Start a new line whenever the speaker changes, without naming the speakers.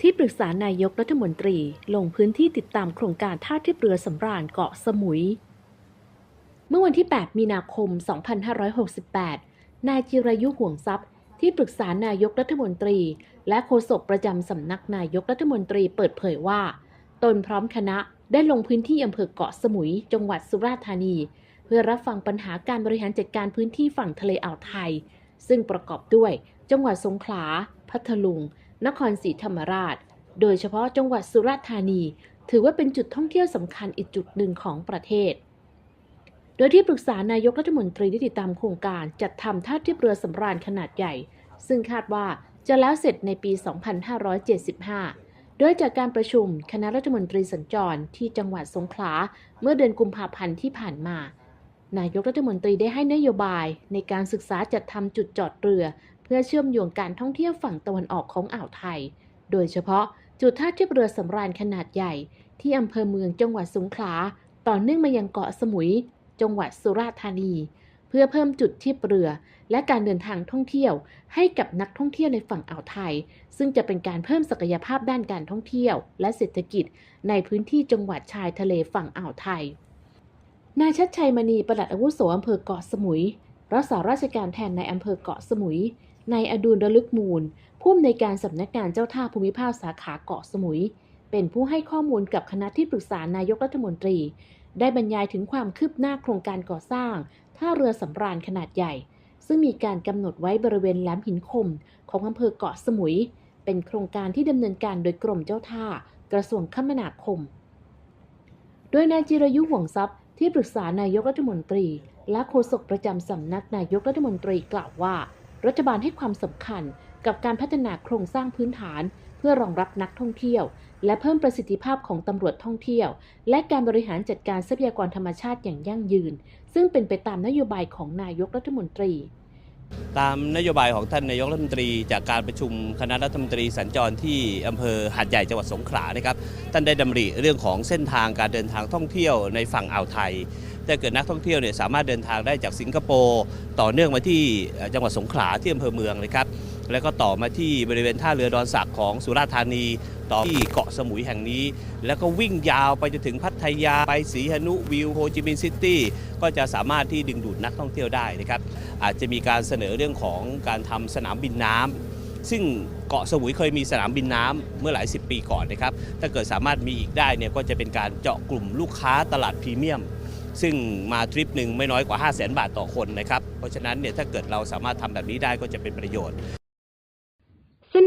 ที่ปรึกษานายกรัฐมนตรีลงพื้นที่ติดตามโครงการท่าเทียบเรือสำราญเกาะสมุย เมื่อวันที่ 8 มีนาคม 2568 นายจิรายุห่วงทรัพย์ ที่ปรึกษานายกรัฐมนตรี และโฆษกประจำสำนักนายกรัฐมนตรีเปิดเผยว่า ตนพร้อมคณะได้ลงพื้นที่อำเภอเกาะสมุย จังหวัดสุราษฎร์ธานี เพื่อรับฟังปัญหาการบริหารจัดการพื้นที่ฝั่งทะเลอ่าวไทย ซึ่งประกอบด้วย จังหวัดสงขลา พัทลุง นครศรีธรรมราช โดยเฉพาะจังหวัดสุราษฎร์ธานี ถือว่าเป็นจุดท่องเที่ยวสำคัญอีกจุดหนึ่งของประเทศ โดยที่ปรึกษานายกรัฐมนตรีได้ติดตามโครงการจัดทำท่าเทียบเรือสำราญขนาดใหญ่ ซึ่งคาดว่าจะแล้วเสร็จในปี 2575 โดยจากการประชุมคณะรัฐมนตรีสัญจรที่จังหวัดสงขลาเมื่อเดือนกุมภาพันธ์ที่ผ่านมา นายกรัฐมนตรีได้ให้นโยบายในการศึกษาจัดทำจุดจอดเรือ เพื่อเชื่อมโยงการท่องเที่ยวฝั่งตะวันออกของอ่าวไทย โดยเฉพาะจุดท่าเทียบเรือสำราญขนาดใหญ่ ที่อำเภอเมืองจังหวัดสงขลา ต่อเนื่องมายังเกาะสมุย จังหวัดสุราษฎร์ธานี เพื่อเพิ่มจุดเทียบเรือ และการเดินทางท่องเที่ยว ให้กับนักท่องเที่ยวในฝั่งอ่าวไทย ซึ่งจะเป็นการเพิ่มศักยภาพด้านการท่องเที่ยว และเศรษฐกิจ ในพื้นที่จังหวัดชายทะเลฝั่งอ่าวไทย นายชัดชัยมณีประหลัดอาวุโสอำเภอเกาะสมุย รักษาราชการแทนในายอำเภอเกาะสมุย นายอดุลระลึกมูล ผู้อำนวยการสำนักงานเจ้าท่าภูมิภาคสาขาเกาะสมุย เป็นผู้ให้ข้อมูลกับคณะที่ปรึกษานายกรัฐมนตรี ได้บรรยายถึงความคืบหน้าโครงการก่อสร้างท่าเรือสำราญขนาดใหญ่ ซึ่งมีการกำหนดไว้บริเวณแหลมหินคม ของอำเภอเกาะสมุย เป็นโครงการที่ดำเนินการโดยกรมเจ้าท่า กระทรวงคมนาคม โดยนายจิรยุห่วงทรัพย์ ที่ปรึกษานายกรัฐมนตรี และโฆษกประจำสำนักนายกรัฐมนตรีกล่าวว่า รัฐบาลให้ความสำคัญกับการพัฒนาโครงสร้างพื้นฐาน เพื่อรองรับนักท่องเที่ยว และเพิ่มประสิทธิภาพของตำรวจท่องเที่ยว และการบริหารจัดการทรัพยากรธรรมชาติอย่างยั่งยืน ซึ่งเป็นไปตามนโยบายของนายกรัฐมนตรี
ตามนโยบายของท่านนายกรัฐมนตรีจากการประชุมคณะรัฐมนตรีสัญจรที่อำเภอหาดใหญ่จังหวัดสงขลานะครับท่านได้ดำริเรื่องของเส้นทางการเดินทางท่องเที่ยวในฝั่งอ่าวไทยถ้าเกิดนักท่องเที่ยวเนี่ยสามารถเดินทางได้จากสิงคโปร์ต่อเนื่องมาที่จังหวัดสงขลาที่อำเภอเมืองนะครับ แล้วก็ต่อมาที่บริเวณท่าเรือดอนสักของสุราษฎร์ธานี ต่อที่เกาะสมุยแห่งนี้ แล้วก็วิ่งยาวไปจนถึงพัทยาไปศรีหนุวิวโฮจิมินห์ซิตี้ก็จะสามารถที่ดึงดูดนักท่องเที่ยวได้นะครับ อาจจะมีการเสนอเรื่องของการทำสนามบินน้ำซึ่งเกาะสมุยเคยมีสนามบินน้ำเมื่อหลายสิบปีก่อนนะครับ ถ้าเกิดสามารถมีอีกได้เนี่ยก็จะเป็นการเจาะกลุ่มลูกค้าตลาดพรีเมียมซึ่งมาทริปหนึ่งไม่น้อยกว่า 5 0 0 0 0 0 บาทต่อคนนะครับ เพราะฉะนั้นเนี่ยถ้าเกิดเราสามารถทำแบบนี้ได้ก็จะเป็นประโยชน์